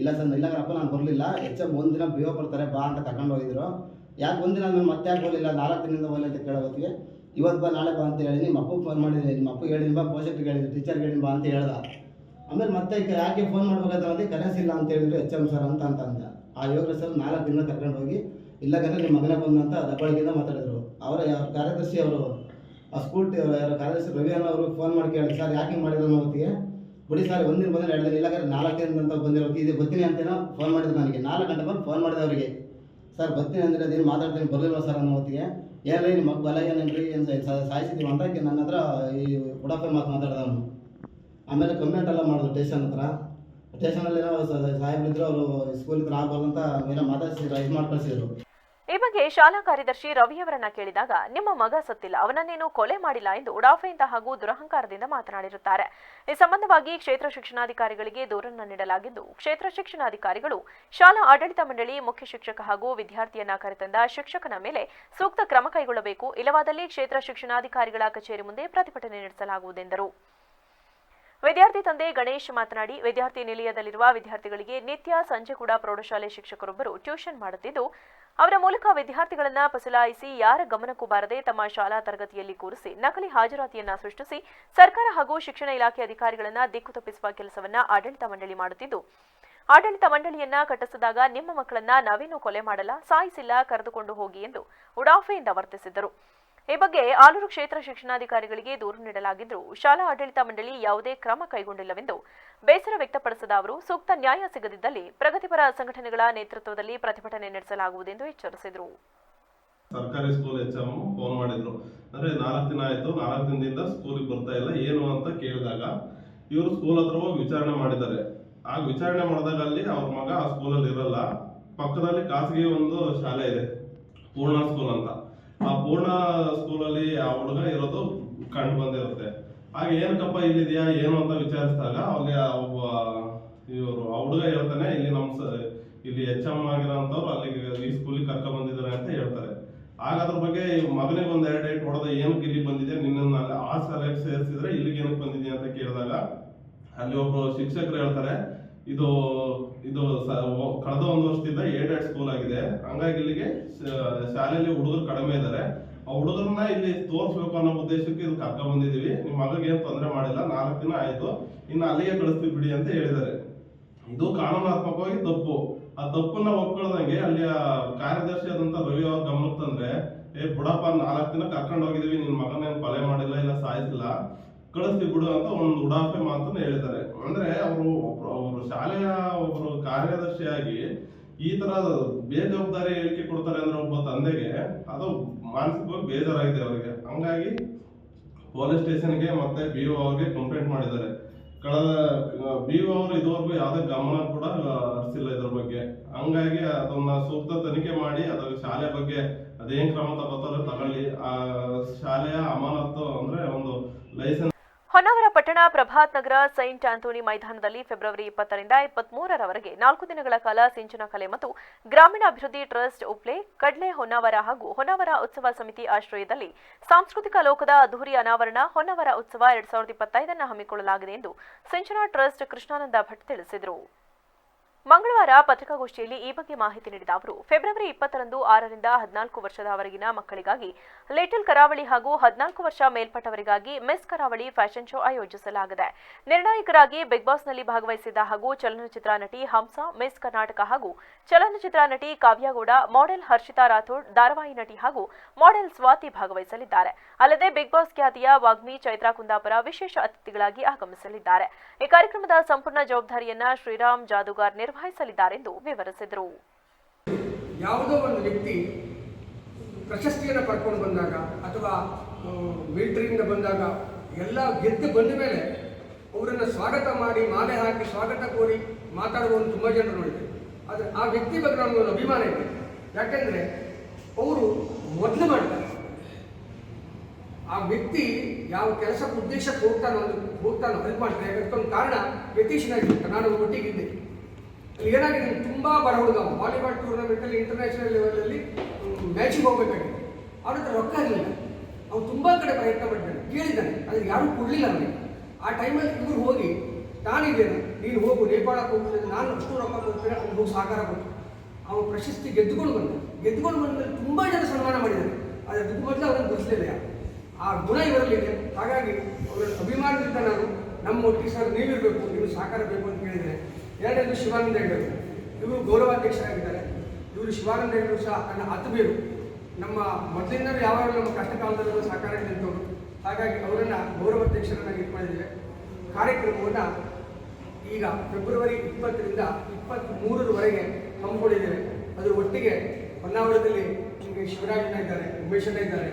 ಇಲ್ಲ ಸರ್ ಇಲ್ಲಂಗ್ರಪ್ಪ ನಾನು ಬರಲಿಲ್ಲ. ಎಚ್ ಎಂ ಒಂದಿನ ಬಿ ಓ ಬರ್ತಾರೆ, ಬಾ ಅಂತ ಕರ್ಕೊಂಡು ಹೋಗಿದ್ರು. ಯಾಕೆ ಒಂದಿನ ನಾನು ಮತ್ತೆ ಯಾಕೆ ಹೋಗಲಿಲ್ಲ ನಾಲ್ಕು ದಿನದಿಂದ ಹೋಗಲಿ ಅಂತ ಕೇಳೋ ಹೊತ್ತಿಗೆ ಇವತ್ತು ಬಾ, ನಾಳೆ ಬಾ ಅಂತ ಹೇಳಿ, ನಿಮ್ಮ ಅಪ್ಪಗೆ ಫೋನ್ ಮಾಡಿದ್ದೀನಿ. ನಿಮ್ಮ ಅಪ್ಪಗೆ ಹೇಳಿದ್ ಬಾ ಪೋಷಕರಿಗೆ ಹೇಳಿದ್ರು ಟೀಚರ್ಗೆ ಹೇಳಿದ್ ಬಾ ಅಂತ ಹೇಳ್ದ. ಆಮೇಲೆ ಮತ್ತೆ ಯಾಕೆ ಫೋನ್ ಮಾಡ್ಬೇಕಂತ ಕರೆನ್ಸಿ ಇಲ್ಲ ಅಂತ ಹೇಳಿದ್ರು ಎಚ್ ಎಂ ಸರ್ ಅಂತ ಅಂತ ಅಂದ. ಆ ಯೋಗ ಸರ್ ನಾಲ್ಕು ದಿನ ಕರ್ಕೊಂಡು ಹೋಗಿ ಇಲ್ಲ ನಿಮ್ಮ ಮಗನ ಬಂದಂತ ಅಂತ ಮಾತಾಡಿದರು ಮಾತಾಡಿದ್ರು. ಅವರ ಯಾರ ಕಾರ್ಯದರ್ಶಿ ಅವರು, ಆ ಸ್ಕೂಲ್ ಯಾರ ಕಾರ್ಯದರ್ಶಿ ರವಿ ಅಣ್ಣ ಅವರು ಫೋನ್ ಮಾಡಿ ಕೇಳಿ ಸರ್, ಯಾಕೆ ಮಾಡಿದ್ರು ಅನ್ನೋ ಹೊತ್ತಿಗೆ, ಬಿಡಿ ಸರ್ ಒಂದಿನ ಬಂದ್ರೆ ಎರಡು ದಿನ ನಾಲ್ಕು ದಿನ ಅಂತ ಬಂದಿರೋ ಇದು ಬರ್ತೀನಿ ಅಂತೇನೋ ಫೋನ್ ಮಾಡಿದ್ರು ನನಗೆ. ನಾಲ್ಕು ಗಂಟೆ ಬಂದು ಫೋನ್ ಮಾಡಿದೆ ಅವರಿಗೆ. ಸರ್ ಬರ್ತೀನಿ ಅಂದರೆ ಅದೇನು ಮಾತಾಡ್ತೀನಿ ಬರಲಿಲ್ಲ ಸರ್ ಅನ್ನೋ ಹೊತ್ತಿಗೆ ಏನ್ರಿ ನಿಮ್ಮ ಬಲ ಏನೇನ್ರಿ ಏನು ಸಾಯಿಸಿದ್ದೀವಿ ಅಂತ ಆಕೆ ನನ್ನ ಹತ್ರ ಈ ಉಡಾಫೆ ಮಾತು ಮಾತಾಡ್ದವನು ಆಮೇಲೆ ಕಂಪ್ಲೇಂಟ್ ಎಲ್ಲ ಮಾಡಿದ್ರು ಸ್ಟೇಷನ್ ಹತ್ರ. ಸ್ಟೇಷನಲ್ಲಿ ಸಾಹೇಬ್ರಿದ್ರು ಅವರು ಸ್ಕೂಲ್ ಹತ್ರ ಅಂತ ಏನೋ ಮಾತಾಡ್ಸಿದ್ರು, ಇದು ಮಾಡಿ ಈ ಬಗ್ಗೆ ಶಾಲಾ ಕಾರ್ಯದರ್ಶಿ ರವಿಯವರನ್ನ ಕೇಳಿದಾಗ, ನಿಮ್ಮ ಮಗ ಸತ್ತಿಲ್ಲ, ಅವನನ್ನೇನು ಕೊಲೆ ಮಾಡಿಲ್ಲ ಎಂದು ಉಡಾಫೆಯಿಂದ ಹಾಗೂ ದುರಹಂಕಾರದಿಂದ ಮಾತನಾಡಿರುತ್ತಾರೆ. ಈ ಸಂಬಂಧವಾಗಿ ಕ್ಷೇತ್ರ ಶಿಕ್ಷಣಾಧಿಕಾರಿಗಳಿಗೆ ದೂರನ್ನು ನೀಡಲಾಗಿದ್ದು, ಕ್ಷೇತ್ರ ಶಿಕ್ಷಣಾಧಿಕಾರಿಗಳು ಶಾಲಾ ಆಡಳಿತ ಮಂಡಳಿ ಮುಖ್ಯ ಶಿಕ್ಷಕ ಹಾಗೂ ವಿದ್ಯಾರ್ಥಿಯನ್ನ ಕರೆತಂದ ಶಿಕ್ಷಕನ ಮೇಲೆ ಸೂಕ್ತ ಕ್ರಮ ಕೈಗೊಳ್ಳಬೇಕು, ಇಲ್ಲವಾದಲ್ಲಿ ಕ್ಷೇತ್ರ ಶಿಕ್ಷಣಾಧಿಕಾರಿಗಳ ಕಚೇರಿ ಮುಂದೆ ಪ್ರತಿಭಟನೆ ನಡೆಸಲಾಗುವುದೆಂದರು ವಿದ್ಯಾರ್ಥಿ ತಂದೆ ಗಣೇಶ್ ಮಾತನಾಡಿ, ವಿದ್ಯಾರ್ಥಿ ನಿಲಯದಲ್ಲಿರುವ ವಿದ್ಯಾರ್ಥಿಗಳಿಗೆ ನಿತ್ಯ ಸಂಜೆ ಕೂಡ ಪ್ರೌಢಶಾಲೆ ಶಿಕ್ಷಕರೊಬ್ಬರು ಟ್ಯೂಷನ್ ಮಾಡುತ್ತಿದ್ದು ಅವರ ಮೂಲಕ ವಿದ್ಯಾರ್ಥಿಗಳನ್ನ ಪಸಲಾಯಿಸಿ ಯಾರ ಗಮನಕ್ಕೂ ಬಾರದೆ ತಮ್ಮ ಶಾಲಾ ತರಗತಿಯಲ್ಲಿ ಕೂರಿಸಿ ನಕಲಿ ಹಾಜರಾತಿಯನ್ನ ಸೃಷ್ಟಿಸಿ ಸರ್ಕಾರ ಹಾಗೂ ಶಿಕ್ಷಣ ಇಲಾಖೆ ಅಧಿಕಾರಿಗಳನ್ನ ದಿಕ್ಕು ತಪ್ಪಿಸುವ ಕೆಲಸವನ್ನ ಆಡಳಿತ ಮಂಡಳಿ ಮಾಡುತ್ತಿದ್ದು, ಆಡಳಿತ ಮಂಡಳಿಯನ್ನ ಕಟ್ಟಿಸಿದಾಗ ನಿಮ್ಮ ಮಕ್ಕಳನ್ನ ನಾವೇನು ಕೊಲೆ ಮಾಡಲ್ಲ, ಸಾಯಿಸಿಲ್ಲ, ಕರೆದುಕೊಂಡು ಹೋಗಿ ಎಂದು ಉಡಾಫೆಯಿಂದ ವರ್ತಿಸಿದ್ದರು. ಈ ಬಗ್ಗೆ ಆಲೂರು ಕ್ಷೇತ್ರ ಶಿಕ್ಷಣಾಧಿಕಾರಿಗಳಿಗೆ ದೂರು ನೀಡಲಾಗಿದ್ದು, ಶಾಲಾ ಆಡಳಿತ ಮಂಡಳಿ ಯಾವುದೇ ಕ್ರಮ ಕೈಗೊಂಡಿಲ್ಲವೆಂದು ಬೇಸರ ವ್ಯಕ್ತಪಡಿಸಿದ ಅವರು, ಸೂಕ್ತ ನ್ಯಾಯ ಸಿಗದಿದ್ದಲ್ಲಿ ಪ್ರಗತಿಪರ ಸಂಘಟನೆಗಳ ನೇತೃತ್ವದಲ್ಲಿ ಪ್ರತಿಭಟನೆ ನಡೆಸಲಾಗುವುದೆಂದು ಎಚ್ಚರಿಸಿದರು. ಸರ್ಕಾರಿ ಸ್ಕೂಲ್ ಎಚ್ ಎಂ ಫೋನ್ ಮಾಡಿದ್ರು. ಅಂದ್ರೆ ನಾಲ್ಕು ದಿನ ಆಯ್ತು, ನಾಲ್ಕು ದಿನದಿಂದ ಸ್ಕೂಲಿಗೆ ಬರ್ತಾ ಇಲ್ಲ, ಏನು ಅಂತ ಕೇಳಿದಾಗ ಇವರು ಸ್ಕೂಲ್ ಹತ್ರ ಹೋಗಿ ವಿಚಾರಣೆ ಮಾಡಿದ್ದಾರೆ. ಆಗ ವಿಚಾರಣೆ ಮಾಡಿದಾಗ ಅಲ್ಲಿ ಅವ್ರ ಮಗ ಆ ಸ್ಕೂಲಲ್ಲಿ ಇರಲ್ಲ, ಪಕ್ಕದಲ್ಲಿ ಖಾಸಗಿ ಒಂದು ಶಾಲೆ ಇದೆ, ಪೂರ್ಣ ಸ್ಕೂಲ್ ಅಂತ. ಆ ಪೂರ್ಣ ಸ್ಕೂಲಲ್ಲಿ ಆ ಹುಡುಗ ಇರೋದು ಕಂಡು ಬಂದಿರುತ್ತೆ. ಆಗ ಏನಕ್ಕಪ್ಪ ಇಲ್ಲಿದೆಯಾ, ಏನು ಅಂತ ವಿಚಾರಿಸಿದಾಗ ಆ ಒಬ್ಬ ಇವರು, ಆ ಹುಡುಗ ಹೇಳ್ತಾನೆ, ಇಲ್ಲಿ ನಮ್ಮ ಇಲ್ಲಿ ಎಚ್ ಎಂ ಆಗಿರೋಂಥವ್ರು ಅಲ್ಲಿಗೆ ಈ ಸ್ಕೂಲಿಗೆ ಕರ್ಕೊಂಡ್ ಬಂದಿದ್ದಾರೆ ಅಂತ ಹೇಳ್ತಾರೆ. ಆಗ ಅದ್ರ ಬಗ್ಗೆ ಮಗನಿಗೆ ಒಂದ್ ಎರಡು ಡೇಟ್ ಹೊಡೆದ ಏನಕ್ಕೆ ಇಲ್ಲಿ ಬಂದಿದೆ ನಿನ್ನ ಆ ಶಾಲೆಗೆ ಸೇರಿಸಿದ್ರೆ ಇಲ್ಲಿಗೆ ಏನಕ್ಕೆ ಬಂದಿದೆ ಅಂತ ಕೇಳಿದಾಗ ಅಲ್ಲಿ ಒಬ್ರು ಶಿಕ್ಷಕರು ಹೇಳ್ತಾರೆ, ಇದು ಇದು ಕಳೆದ ಒಂದು ವರ್ಷದಿಂದ ಏಡೆಡ್ ಸ್ಕೂಲ್ ಆಗಿದೆ. ಹಂಗಾಗಿ ಇಲ್ಲಿಗೆ ಶಾಲೆಯಲ್ಲಿ ಹುಡುಗರು ಕಡಿಮೆ ಇದ್ದಾರೆ. ಆ ಹುಡುಗರನ್ನ ಇಲ್ಲಿ ತೋರಿಸ್ಬೇಕು ಅನ್ನೋ ಉದ್ದೇಶಕ್ಕೆ ಇದು ಕರ್ಕೊಂಡ್ ಬಂದಿದೀವಿ ನಿಮ್ಮ ಮಗಗೆ ಏನು ತೊಂದರೆ ಮಾಡಿಲ್ಲ, ನಾಲ್ಕು ದಿನ ಆಯ್ತು. ಇನ್ನು ಅಲ್ಲಿಗೆ ಕಳಿಸ್ತೀವಿ ಬಿಡಿ ಅಂತ ಹೇಳಿದ್ದಾರೆ. ಇದು ಕಾನೂನಾತ್ಮಕವಾಗಿ ತಪ್ಪು. ಆ ತಪ್ಪನ್ನ ಒಪ್ಕೊಳ್ದಂಗೆ ಅಲ್ಲಿಯ ಕಾರ್ಯದರ್ಶಿ ಆದಂತ ರವಿ ಅವ್ರ ಗಮನಕ್ಕೆ ತಂದ್ರೆ, ಏ, ಬುಡಪ್ಪ, ನಾಲ್ಕು ದಿನ ಕರ್ಕೊಂಡು ಹೋಗಿದೀವಿ ನಿನ್ ಮಗನ ಕೊಲೆ ಮಾಡಿಲ್ಲ, ಇಲ್ಲ ಸಾಯಿಸಿಲ್ಲ. ಕಳಿಸ್ತೀವಿ ಬಿಡು ಅಂತ ಒಂದು ಉಡಾಫೆ ಮಾತನ್ನ ಹೇಳಿದ್ದಾರೆ. ಅಂದ್ರೆ ಅವರು ಅವರು ಶಾಲೆಯ ಒಬ್ಬರು ಕಾರ್ಯದರ್ಶಿಯಾಗಿ ಈ ತರ ಬೇಜವಾಬ್ದಾರಿ ಹೇಳಿಕೆ ಕೊಡ್ತಾರೆ ಅಂದ್ರೆ ಒಬ್ಬ ತಂದೆಗೆ ಅದು ಮಾನಸಿಕವಾಗಿ ಬೇಜಾರಾಗಿದೆ ಅವರಿಗೆ. ಹಂಗಾಗಿ ಪೊಲೀಸ್ ಸ್ಟೇಷನ್ಗೆ ಮತ್ತೆ ಬಿ ಒ ಅವ್ರಿಗೆ ಕಂಪ್ಲೇಂಟ್ ಮಾಡಿದ್ದಾರೆ. ಕಳೆದ ಬಿ ಅವರು ಇದುವರೆಗೂ ಯಾವುದೇ ಗಮನ ಕೂಡ ಹರಿಸಿಲ್ಲ ಇದ್ರ ಬಗ್ಗೆ. ಹಂಗಾಗಿ ಅದನ್ನ ಸೂಕ್ತ ತನಿಖೆ ಮಾಡಿ, ಅದರ ಶಾಲೆ ಬಗ್ಗೆ ಅದೇನ್ ಕ್ರಮ ತಗೋತಾರೆ ತಗೊಳ್ಳಿ. ಆ, ಶಾಲೆಯ ಅಮಾನತ್ತು ಅಂದ್ರೆ ಒಂದು ಲೈಸೆನ್ಸ್ ಹೊನ್ನಾವರ ಪಟ್ಟಣ ಪ್ರಭಾತ್ ನಗರ ಸೈಂಟ್ ಆಂಥೋನಿ ಮೈದಾನದಲ್ಲಿ ಫೆಬ್ರವರಿ ಇಪ್ಪತ್ತರಿಂದ ಇಪ್ಪತ್ಮೂರರವರೆಗೆ ನಾಲ್ಕು ದಿನಗಳ ಕಾಲ ಸಿಂಚನ ಕಲೆ ಮತ್ತು ಗ್ರಾಮೀಣಾಭಿವೃದ್ಧಿ ಟ್ರಸ್ಟ್ ಉಪ್ಲೆ ಕಡ್ಲೆ ಹೊನ್ನಾವರ ಹಾಗೂ ಹೊನ್ನಾವರ ಉತ್ಸವ ಸಮಿತಿ ಆಶ್ರಯದಲ್ಲಿ ಸಾಂಸ್ಕೃತಿಕ ಲೋಕದ ಅದ್ದೂರಿ ಅನಾವರಣ ಹೊನ್ನಾವರ ಉತ್ಸವ ಎರಡ್ ಸಾವಿರದ ಇಪ್ಪತ್ತೈದನ್ನು ಹಮ್ಮಿಕೊಳ್ಳಲಾಗಿದೆ ಎಂದು ಸಿಂಚನ ಟ್ರಸ್ಟ್ ಕೃಷ್ಣಾನಂದ ಭಟ್ ತಿಳಿಸಿದರು. ಮಂಗಳವಾರ ಪತ್ರಿಕಾಗೋಷ್ಠಿಯಲ್ಲಿ ಈ ಬಗ್ಗೆ ಮಾಹಿತಿ ನೀಡಿದ ಅವರು, ಫೆಬ್ರವರಿ ಇಪ್ಪತ್ತರಂದು ಆರರಿಂದ ಹದಿನಾಲ್ಕು ವರ್ಷದವರೆಗಿನ ಮಕ್ಕಳಿಗಾಗಿ ಲಿಟಲ್ ಕರಾವಳಿ ಹಾಗೂ ಹದಿನಾಲ್ಕು ವರ್ಷ ಮೇಲ್ಪಟ್ಟವರಿಗಾಗಿ ಮಿಸ್ ಕರಾವಳಿ ಫ್ಯಾಷನ್ ಶೋ ಆಯೋಜಿಸಲಾಗಿದೆ. ನಿರ್ಣಾಯಕರಾಗಿ ಬಿಗ್ ಬಾಸ್ನಲ್ಲಿ ಭಾಗವಹಿಸಿದ್ದ ಹಾಗೂ ಚಲನಚಿತ್ರ ನಟಿ ಹಂಸ, ಮಿಸ್ ಕರ್ನಾಟಕ ಹಾಗೂ ಚಲನಚಿತ್ರ ನಟಿ ಕಾವ್ಯಾಗೌಡ, ಮಾಡೆಲ್ ಹರ್ಷಿತಾ ರಾಥೋಡ್, ಧಾರಾವಾಹಿ ನಟಿ ಹಾಗೂ ಮಾಡೆಲ್ ಸ್ವಾತಿ ಭಾಗವಹಿಸಲಿದ್ದಾರೆ. ಅಲ್ಲದೆ ಬಿಗ್ ಬಾಸ್ ಖ್ಯಾತಿಯ ವಾಗ್ಮಿ ಚೈತ್ರಾ ಕುಂದಾಪುರ ವಿಶೇಷ ಅತಿಥಿಗಳಾಗಿ ಆಗಮಿಸಲಿದ್ದಾರೆ. ಈ ಕಾರ್ಯಕ್ರಮದ ಸಂಪೂರ್ಣ ಜವಾಬ್ದಾರಿಯನ್ನ ಶ್ರೀರಾಮ್ ಜಾದುಗಾರ್ ನಿರ್ವಹಿಸಲಿದ್ದಾರೆಂದು ವಿವರಿಸಿದರು. ಯಾವುದೋ ಒಂದು ವ್ಯಕ್ತಿ ಪ್ರಶಸ್ತಿಯನ್ನು ಪಡ್ಕೊಂಡು ಬಂದಾಗ ಅಥವಾ ಮಿಲಿಟರಿಯಿಂದ ಬಂದಾಗ ಎಲ್ಲ ಗೆದ್ದು ಬಂದ ಮೇಲೆ ಅವರನ್ನು ಸ್ವಾಗತ ಮಾಡಿ ಮಾಲೆ ಹಾಕಿ ಸ್ವಾಗತ ಕೋರಿ ಮಾತಾಡುವವರು ತುಂಬ ಜನರು ನೋಡಿದೆ ಆದರೆ ಆ ವ್ಯಕ್ತಿ ಬಗ್ಗೆ ಒಂದು ಅಭಿಮಾನ ಇದೆ. ಯಾಕೆಂದರೆ ಅವರು ಮೊದಲು ಮಾಡ್ತಾರೆ. ಆ ವ್ಯಕ್ತಿ ಯಾವ ಕೆಲಸಕ್ಕೆ ಉದ್ದೇಶಕ್ಕೆ ಹೋಗ್ತಾನೋ ಒಂದು ಹೋಗ್ತಾನೋ ಹೆಲ್ಪ್ ಮಾಡ್ತಾರೆ ಅದಕ್ಕೊಂದು ಕಾರಣ ಯತೀಶ್ನಾಗಿರ್ತಾರೆ ನಾನು ಒಟ್ಟಿಗಿದ್ದೆ ಏನಾಗಿದೆ ತುಂಬ ಬಡ ಹುಡುಗ. ವಾಲಿಬಾಲ್ ಟೂರ್ನಮೆಂಟಲ್ಲಿ ಇಂಟರ್ನ್ಯಾಷನಲ್ ಲೆವೆಲಲ್ಲಿ ಮ್ಯಾಚಿಗೆ ಹೋಗ್ಬೇಕಾಗಿದೆ ಅವ್ರ ಹತ್ರ ರೊಕ್ಕ ಇರಲಿಲ್ಲ. ಅವ್ನು ತುಂಬ ಕಡೆ ಪ್ರಯತ್ನ ಮಾಡಿದ್ದಾನೆ ಕೇಳಿದ್ದಾನೆ ಅದಕ್ಕೆ ಯಾರೂ ಕೊಡಲಿಲ್ಲ ಅವನಿಗೆ ಆ ಟೈಮಲ್ಲಿ ಇವರು ಹೋಗಿ, ನಾನಿದ್ದೇನೆ, ನೀನು ಹೋಗು ನೇಪಾಳಕ್ಕೆ ಹೋಗ್ತಿದ್ದೆ ನಾನು ಅಷ್ಟು ರೊಕ್ಕ ಕೊಡ್ತೇನೆ ಅವ್ನು ಹೋಗಿ ಸಹಕಾರ ಕೊಟ್ಟು ಅವನು ಪ್ರಶಸ್ತಿ ಗೆದ್ದುಕೊಂಡು ಬಂದ. ಗೆದ್ದುಕೊಂಡು ಬಂದ ಮೇಲೆ ತುಂಬ ಜನ ಸನ್ಮಾನ ಮಾಡಿದ್ದಾರೆ. ಆದರೆ ಅದಕ್ಕೆ ಮೊದಲು ಅವರನ್ನು ಗುರುತಿಸಲಿಲ್ಲ ಆ ಗುಣ ಇವರಲ್ಲಿದೆ ಹಾಗಾಗಿ ಅವರ ಅಭಿಮಾನದಿಂದ ನಾನು. ನಮ್ಮ ಒಟ್ಟಿಗೆ ಸರ್ ನೀವಿರಬೇಕು ನೀವು ಸಹಕಾರ ಬೇಕು ಅಂತ ಕೇಳಿದರೆ ಎರಡನೇದು ಶಿವಾನಂದ ಹೆಗಡೆ ಇವರು ಗೌರವಾಧ್ಯಕ್ಷರಾಗಿದ್ದಾರೆ. ಇವರು ಶಿವಾನಂದ ಹೆಗಡೆ ಸಹ ನನ್ನ ಆತ್ಮೀಯರು. ನಮ್ಮ ಮೊದಲಿಂದಲೂ ಯಾವಾಗಲೂ ನಮ್ಮ ಕಷ್ಟ ಕಾಲದಲ್ಲೂ ಸಹಕಾರ ನಿಂತವರು ಹಾಗಾಗಿ ಅವರನ್ನು ಗೌರವಾಧ್ಯಕ್ಷರನ್ನಾಗಿ ಇಟ್ಕೊಂಡಿದ್ದೇವೆ. ಕಾರ್ಯಕ್ರಮವನ್ನು ಈಗ ಫೆಬ್ರವರಿ ಇಪ್ಪತ್ತರಿಂದ ಇಪ್ಪತ್ತ್ಮೂರರವರೆಗೆ ಹಮ್ಮಿಕೊಂಡಿದ್ದೇವೆ. ಅದರ ಒಟ್ಟಿಗೆ ಹೊನ್ನಾವರದಲ್ಲಿ ನಿಮಗೆ ಶಿವರಾಜನ ಇದ್ದಾರೆ ಉಮೇಶಣ್ಣ ಇದ್ದಾರೆ.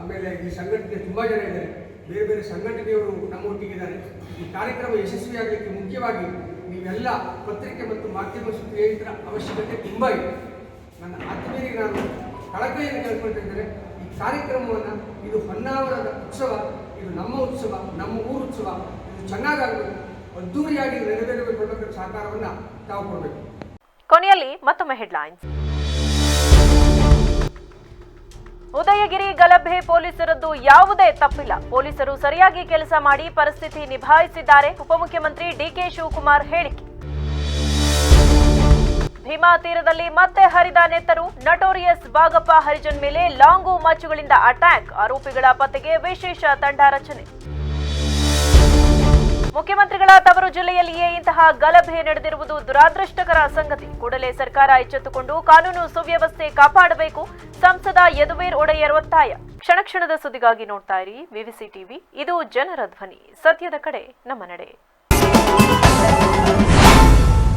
ಆಮೇಲೆ ಈ ಸಂಘಟನೆ ತುಂಬ ಜನ ಇದ್ದಾರೆ. ಬೇರೆ ಬೇರೆ ಸಂಘಟನೆಯವರು ನಮ್ಮ ಒಟ್ಟಿಗಿದ್ದಾರೆ. ಈ ಕಾರ್ಯಕ್ರಮ ಯಶಸ್ವಿಯಾಗಲಿಕ್ಕೆ ಮುಖ್ಯವಾಗಿ ನೀವೆಲ್ಲ ಪತ್ರಿಕೆ ಮತ್ತು ಮಾಧ್ಯಮ ಸ್ನೇಹಿತರ ಅವಶ್ಯಕತೆ ತುಂಬ ಇದೆ. ನನ್ನ ಆತ್ಮೀಯರಿಗೆ ನಾನು ಕಳಕೆಯನ್ನು ಕೇಳ್ಕೊಳ್ತಿದ್ದೇನೆ ಈ ಕಾರ್ಯಕ್ರಮವನ್ನು ಇದು ಹೊನ್ನಾವರದ ಉತ್ಸವ, ಇದು ನಮ್ಮ ಉತ್ಸವ, ನಮ್ಮ ಊರು ಉತ್ಸವ, ಇದು ಚೆನ್ನಾಗಾಗಬೇಕು. ಅದ್ದೂರಿಯಾಗಿ ನೆರವೇರಬೇಕು ಸಹಕಾರವನ್ನು ತಾವು ಕೊಡಬೇಕು. ಕೊನೆಯಲ್ಲಿ ಮತ್ತೊಮ್ಮೆ ಹೆಡ್ಲೈನ್ಸ್ ಉದಯಗಿರಿ ಗಲಭೆ ಪೊಲೀಸರದ್ದು ಯಾವುದೇ ತಪ್ಪಿಲ್ಲ. ಪೊಲೀಸರು ಸರಿಯಾಗಿ ಕೆಲಸ ಮಾಡಿ ಪರಿಸ್ಥಿತಿ ನಿಭಾಯಿಸಿದ್ದಾರೆ, ಉಪಮುಖ್ಯಮಂತ್ರಿ ಡಿಕೆ ಶಿವಕುಮಾರ್ ಹೇಳಿಕೆ. ಭೀಮಾ ತೀರದಲ್ಲಿ ಮತ್ತೆ ಹರಿದ ನೆತ್ತರು, ನಟೋರಿಯಸ್ ಬಾಗಪ್ಪ ಹರಿಜನ್ ಮೇಲೆ ಲಾಂಗು ಮಚ್ಚುಗಳಿಂದ ಅಟ್ಯಾಕ್, ಆರೋಪಿಗಳ ಪತ್ತೆಗೆ ವಿಶೇಷ ತಂಡ ರಚನೆ. ಮುಖ್ಯಮಂತ್ರಿಗಳ ತವರು ಜಿಲ್ಲೆಯಲ್ಲಿಯೇ ಇಂತಹ ಗಲಭೆ ನಡೆದಿರುವುದು ದುರಾದೃಷ್ಟಕರ ಸಂಗತಿ. ಕೂಡಲೇ ಸರ್ಕಾರ ಎಚ್ಚೆತ್ತುಕೊಂಡು ಕಾನೂನು ಸುವ್ಯವಸ್ಥೆ ಕಾಪಾಡಬೇಕು, ಸಂಸದ ಯದುವೀರ್ ಒಡೆಯರ್ ಒತ್ತಾಯ. ಕ್ಷಣ ಕ್ಷಣದ ಸುದ್ದಿಗಾಗಿ ನೋಡ್ತಾ ಇರಿ ವಿವಿಸಿ ಟಿವಿ. ಇದು ಜನರ ಧ್ವನಿ. ಸದ್ಯದ ಕಡೆ, ನಮ್ಮ ನಡೆ.